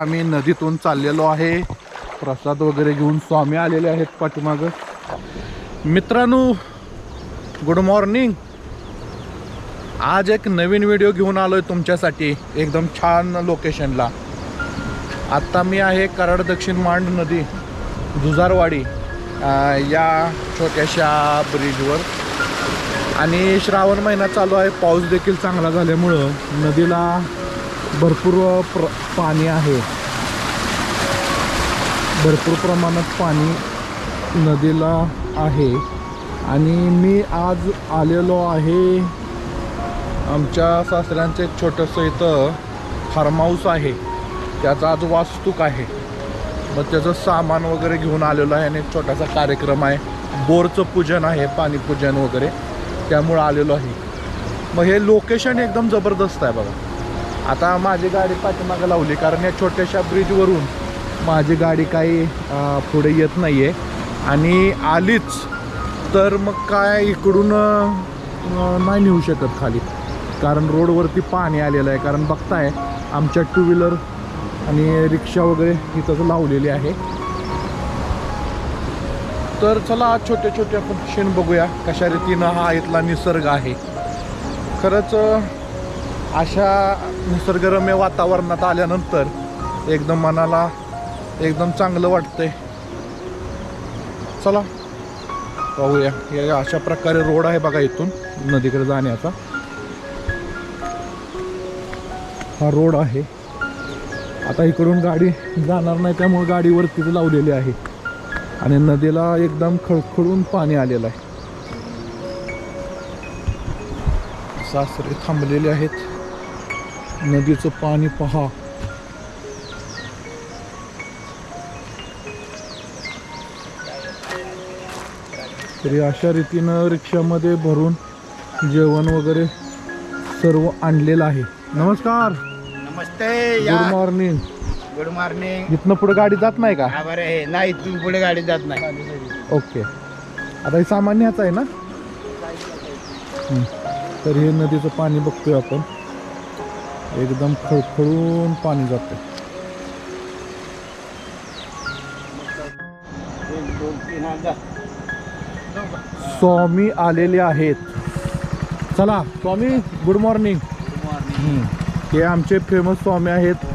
आम्ही नदीतून चाललेलो आहे. प्रसाद वगैरे घेऊन स्वामी आलेले आहेत पाठीमागं. मित्रांनो गुड मॉर्निंग आज एक नवीन व्हिडिओ घेऊन आलोय तुमच्यासाठी एकदम छान लोकेशनला आत्ता मी आहे कराड दक्षिण मांड नदी जुजारवाडी या छोट्याशा ब्रिजवर आणि श्रावण महिना चालू आहे पाऊस देखील चांगला झाल्यामुळं नदीला भरपूर प्र पाणी आहे. भरपूर प्रमाणात पाणी नदीला आहे. आणि मी आज आलेलो आहे आमच्या सासऱ्यांचं एक छोटंसं इथं फार्म हाऊस आहे. त्याचा आज वास्तूक आहे. मग त्याचं सामान वगैरे घेऊन आलेलो आहे आणि एक छोटासा कार्यक्रम आहे. बोरचं पूजन आहे पाणी पूजन वगैरे. त्यामुळं आलेलो आहे. मग हे लोकेशन एकदम जबरदस्त आहे बघा. आता माझी गाडी पाठीमागं लावली कारण या छोट्याशा ब्रिजवरून माझी गाडी काही पुढे येत नाही आहे आणि आलीच तर मग काय इकडून नाही नेऊ शकत खाली. कारण रोडवरती पाणी आलेलं आहे. कारण बघताय आमच्या टू व्हीलर आणि रिक्षा वगैरे इथंच लावलेली आहे. तर चला आज छोटे छोटे आपण क्षण बघूया कशा रीतीनं हा इथला निसर्ग आहे. खरंच अशा निसर्गरम्य वातावरणात आल्यानंतर एकदम मनाला एकदम चांगलं वाटतंय. चला पाहूया. या अशा प्रकारे रोड आहे बघा इथून नदीकडे जाण्याचा. हा रोड आहे. आता इकडून गाडी जाणार नाही त्यामुळे गाडीवरतीच लावलेली आहे. आणि नदीला एकदम खळखळून पाणी आलेलं आहे. सासरे थांबलेले आहेत. नदीचं पाणी पहा. तरी अशा रीतीनं रिक्षामध्ये भरून जेवण वगैरे सर्व आणलेलं आहे. नमस्कार. Namaste good morning good morning इथनं पुढे गाडी जात नाही का? बरं नाही तू पुढे गाडी जात नाही. ओके आता हे सामान्यच आहे ना. तर हे नदीचं पाणी बघतोय आपण. एकदम खळखळून पाणी जातं. स्वामी आलेले आहेत. चला स्वामी गुड मॉर्निंग हे आमचे फेमस स्वामी आहेत.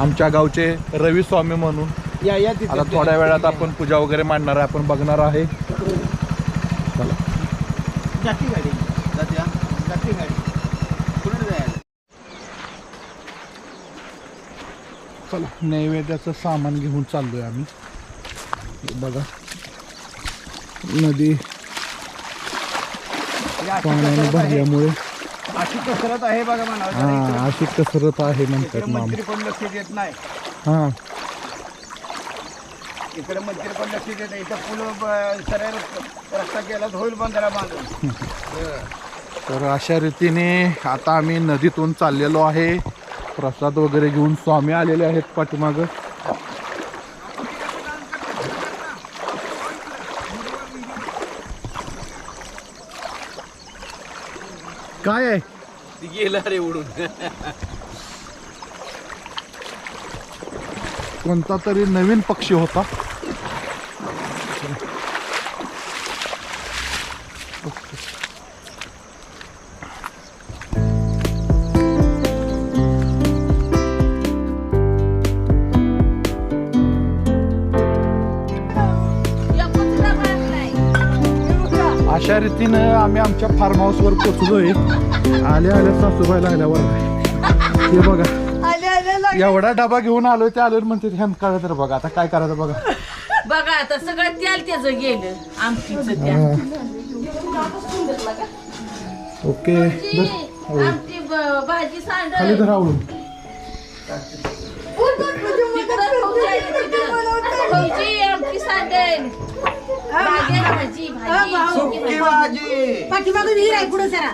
आमच्या गावचे रवी स्वामी म्हणून. या या तिथे आता थोड्या वेळात आपण पूजा वगैरे मांडणार आहे आपण बघणार आहे. चला जाती गाडी जाती हा? जाती गाडी कुठे जायला चला नैवेद्याचं सामान घेऊन चाललोय आम्ही. हे बघा. नदी पाण्याने आहे. भरल्यामुळे. अशी कसरत आहे बघा म्हणा हा अशी कसरत आहे म्हणतात मामा. मंत्री पण लक्ष देत नाही. हा. इकडे मंत्री पण लक्ष देत नाही. इथं पूल ब- सरळ रस्ता केला तर होईल बंधारा बांधून. तर अशा रीतीने आता आम्ही नदीतून चाललेलो आहे. प्रसाद वगैरे घेऊन स्वामी आलेले आहेत पाठीमागं. काय आहे? गेला रे उडून. कोणता तरी नवीन पक्षी होता. अशा रीतीनं आम्ही आमच्या फार्म हाऊसवर पोचलोय. आल्या आल्या सासूबाई लागल्यावर. हे बघा एवढा डबा घेऊन आलोय ते आलोय म्हणते ह्यान काय तर बघा आता काय करायचं बघा. बघा आता सगळं तेल त्याचं गेलं आमटीचं ओके. हो. आमटी भाजी खाली सांडल धर आवडून तिकडं भाऊजी आमटी भाजी सुकी भाजी. पाठीमागून हिर आहे पुढे सरा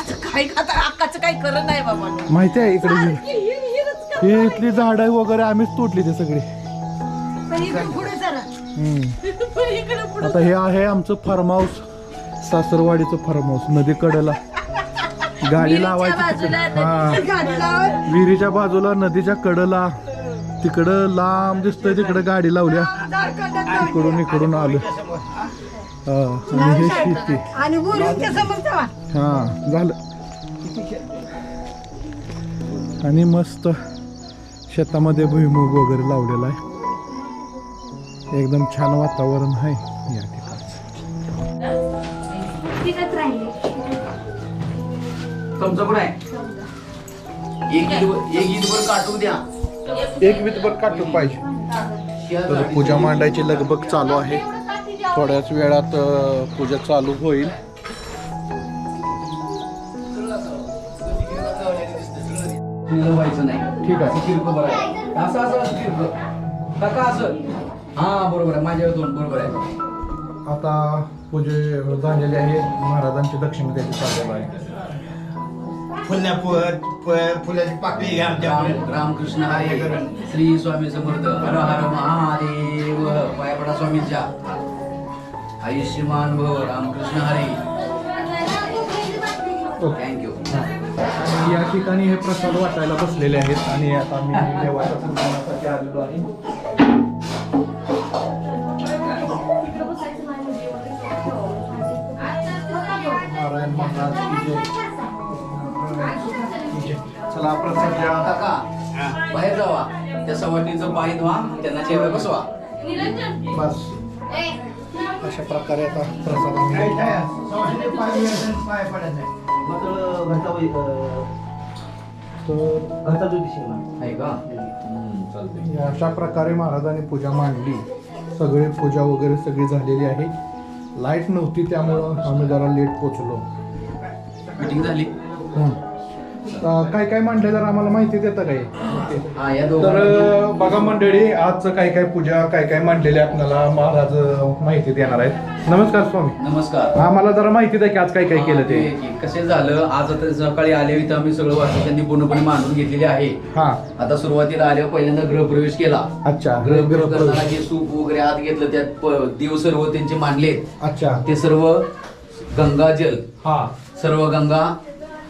आता काय आता अक्काचं काही करत नाही बाबा. माहिती आहे इकडे जे- हिर- हिरच का? हे इथली झाडं वगैरे आम्हीच तोडली ते सगळी. पण इकडे पुढे सरा हम्म. पण इकडं पुढं आता हे आहे आमचं फार्म हाऊस सासरवाडीचं फार्म हाऊस नदीकडेला. गाडी विहिरीच्या लावायची तिकडे. बाजूला हा. गाडी विहिरीच्या बाजूला नदीच्या कडेला. तिकडं लांब दिसतंय तिकडं गाडी लावल्या. इकडून इकडून आलं. हा आणि हे शेती. आणि समोर हा झालं. आणि मस्त शेतामध्ये भुईमुग वगैरे लावलेला आहे. एकदम छान वातावरण आहे या ठिकाणी तुमचं पण आहे एक वितभर काटून पाहिजे. तर पूजा मांडायची लगबग चालू आहे. थोड्याच वेळात पूजा चालू होईल. तुझं व्हायचं नाही. ठीक आहे. असं किरकोळ बरं आहे. असं हा बरोबर आहे. माझ्यावर दोन बरोबर आहे. आता पूजे झालेली आहे. महाराजांची दक्षिण द्यायची चाललेलं आहे. फुल्या फुलाची पाकळी घ्या आमच्या रामकृष्ण हरे. श्री स्वामी समर्थ. हर हर महादेव. पायपडा स्वामींच्या. आयुष्यमान भव रामकृष्ण हरे. थँक्यू आणि या ठिकाणी हे प्रसाद वाटायला बसलेले आहेत आणि आता मी देवाच्या पूजनासाठी आलेलो आहे. नारायण महाराज. चला प्रसाद घ्या काका बाहेर जावा. त्या सवाटीचं पाय धुवा त्यांना जेवाय बसवा. बस. अशा प्रकारे आता प्रसाद तर अशा प्रकारे महाराजांनी पूजा मांडली. सगळी पूजा वगैरे सगळी झालेली आहे. लाइट नव्हती त्यामुळं आम्ही जरा लेट पोचलो. मीटिंग झाली. काय काय मांडले जर आम्हाला माहिती देता काय? हा या तर बघा मंडळी आजचं काय काय पूजा काय काय मांडलेले आपल्याला महाराज माहिती देणार आहेत. नमस्कार स्वामी. नमस्कार. आम्हाला जरा माहिती द्या की आज काय काय केलं ते. हा, कसे झालं? आज आता सकाळी आले इथं आम्ही सगळं वास्तुशांती पूर्णपणे मांडून घेतलेली आहे. हा. आता सुरुवातीला आल्यावर पहिल्यांदा गृहप्रवेश केला. अच्छा गृहप्रवेश करताना जे सूप वगैरे आत घेतलं त्यात प- देव सर्व त्यांचे मांडले अच्छा. ते सर्व गंगाजल हा. सर्व गंगा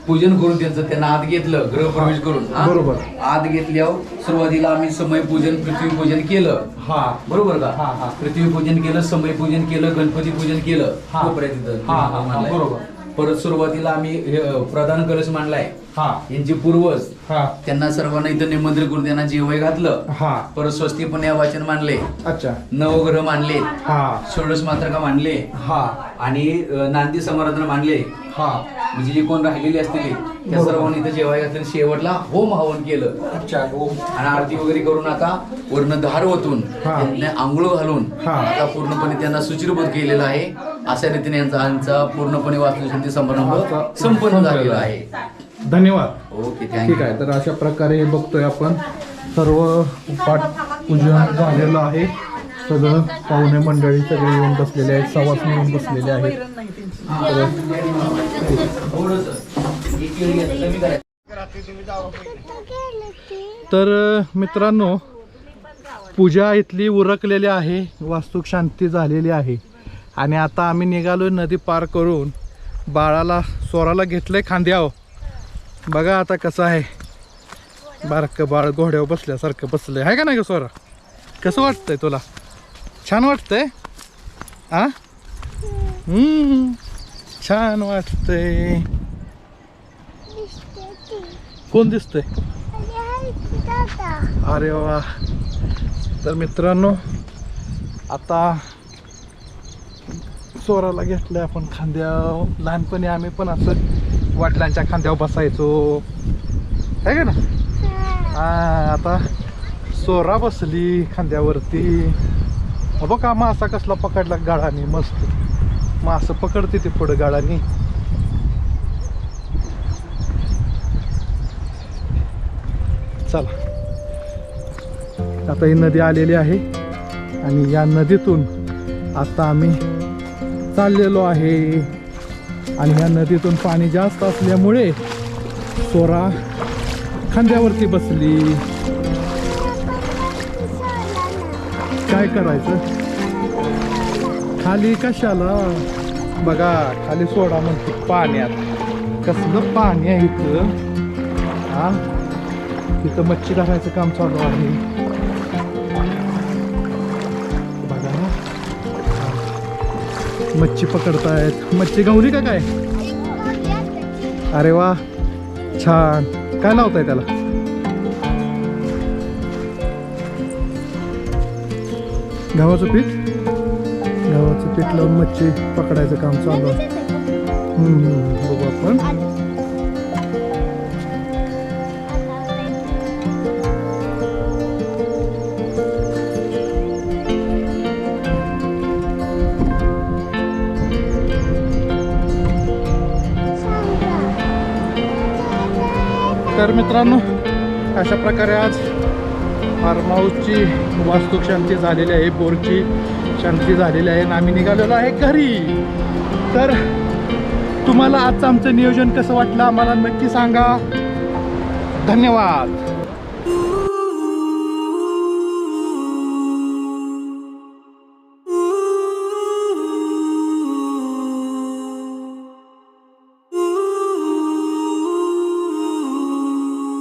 पूजन करून त्यांचं त्यांना आत घेतलं गृहप्रवेश करून हा? बरोबर. आत घेतल्यावर सुरुवातीला आम्ही समय पूजन पृथ्वी पूजन केलं हा बरोबर का हा, हा. पृथ्वी पूजन केलं समय पूजन केलं गणपती पूजन केलं हा. कोपऱ्यात तिथं हा, हा, हा, मांडलाय. बरोबर. परत सुरुवातीला आम्ही हे, अ, प्रधान कलश मांडलाय हा. यांचे पूर्वज हा. त्यांना सर्वांना इथं निमंत्रण करून त्यांना जेवाय घातलं. हा. परत स्वस्ती पुण्या वाचन मानले. अच्छा. नवग्रह मानले. हा. षोडश मात्रका मानले. हा. आणि अ, नांदी समाराधना मानले. हा. म्हणजे जे कोण राहिलेली असतील त्या. सर्वांनी इथं जेवाय घातलं आणि शेवटला होम हवन केलं. अच्छा आणि आरती वगैरे करून आता वर्ण धार ओतून हा. त्यांना आंघोळ घालून हा. आता पूर्णपणे त्यांना सुचिरबोध केलेला आहे. अशा रीतीने यांचा आमचा पूर्णपणे वास्तुशांती समारंभ संपन्न झालेला आहे. धन्यवाद. ओके ठीक थँक्यू. आहे तर अशा प्रकारे बघतोय आपण. सर्व पाठ पूजन झालेलं आहे. सगळं पाहुणे मंडळी सगळे येऊन बसलेले आहेत सवासणी येऊन बसलेले आहेत. तर मित्रांनो पूजा इथली उरकलेली आहे वास्तुक शांती झालेली आहे. आणि आता आम्ही निघालो नदी पार करून बाळाला स्वराला घेतलंय खांद्यावर. बघा आता कसं आहे. बारकं बाळ घोड्यावर बसल्यासारखं बसलंय. आहे का नाही ग सोरा? कसं वाटतंय तुला? छान वाटतंय? आ? छान वाटतंय. कोण दिसतंय? अरे वा. तर मित्रांनो आता चोराला घेतलंय आपण खांद्या लहानपणी आम्ही पण असं वडिलांच्या खांद्यावर बसायचो. आहे का ना? हा. आता चोरा बसली खांद्यावरती. बघा मासा कसला पकडला? गाळाने मस्त. मासं पकडते ते पुढं गाळाने. चला. आता ही नदी आलेली आहे आणि या नदीतून आता आम्ही चाललेलो आहे. आणि ह्या नदीतून पाणी जास्त असल्यामुळे सोरा खांद्यावरती बसली. काय करायचं? खाली कशाला? बघा खाली सोडा म्हणते पाण्यात. कसलं पाणी आहे इथं? हा? तिथं मच्छी धरायचं काम चालू आहे. मच्छी पकडतायत. मच्छी गवली का काय? अरे वा छान. काय लावताय त्याला? गव्हाचं पीठ? गव्हाचं पीठ लावून मच्छी पकडायचं काम चालू आहे. हम्म, बघू आपण. तर मित्रांनो. अशा प्रकारे आज फार्म हाऊसची शांती झालेली आहे बोरची शांती झालेली आहे आणि आम्ही निघालेलो आहे घरी. तर तुम्हाला आजचं आमचं नियोजन कसं वाटलं? आम्हाला नक्की सांगा. धन्यवाद.